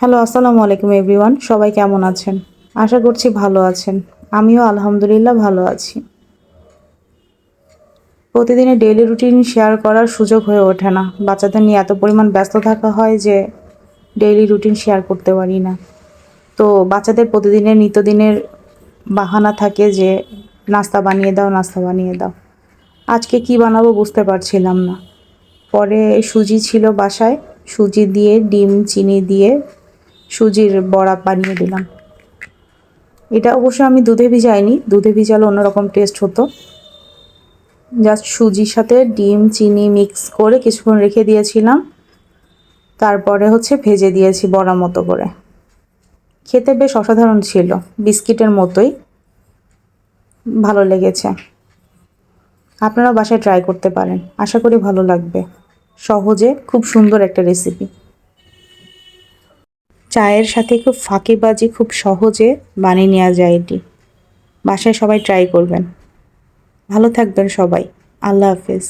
Hello, আসসালামু আলাইকুম everyone. সবাই কেমন আছেন? আশা করছি ভালো আছেন। আমিও আলহামদুলিল্লাহ ভালো আছি। প্রতিদিনে ডেইলি রুটিন শেয়ার করার সুযোগ হয়ে ওঠে না। বাচ্চাদের নিয়ে এত পরিমাণ ব্যস্ত থাকা হয় যে ডেইলি রুটিন শেয়ার করতে পারি না। তো বাচ্চাদের প্রতিদিনের নিত্যদিনের বাহানা থাকে যে, নাস্তা বানিয়ে দাও, নাস্তা বানিয়ে দাও। আজকে কি বানাবো বুঝতে পারছিলাম না। পরে সুজি ছিল বাসায়। সুজি দিয়ে, ডিম, চিনি দিয়ে সুজির বড়া বানিয়ে দিলাম। এটা অবশ্য আমি দুধে ভিজাইনি, দুধে ভিজালে অন্যরকম টেস্ট হতো। জাস্ট সুজির সাথে ডিম, চিনি মিক্স করে কিছুক্ষণ রেখে দিয়েছিলাম। তারপরে হচ্ছে ভেজে দিয়েছি বড়া মতো করে। খেতে বেশ অসাধারণ ছিল, বিস্কিটের মতোই। ভালো লেগেছে। আপনারা বাসায় ট্রাই করতে পারেন, আশা করি ভালো লাগবে। সহজে খুব সুন্দর একটা রেসিপি চায়ের সাথে খুব ফাঁকিবাজি খুব সহজে বানিয়ে নেওয়া যায় এটি। বাসায় সবাই ট্রাই করবেন। ভালো থাকবেন সবাই। আল্লাহ হাফেজ।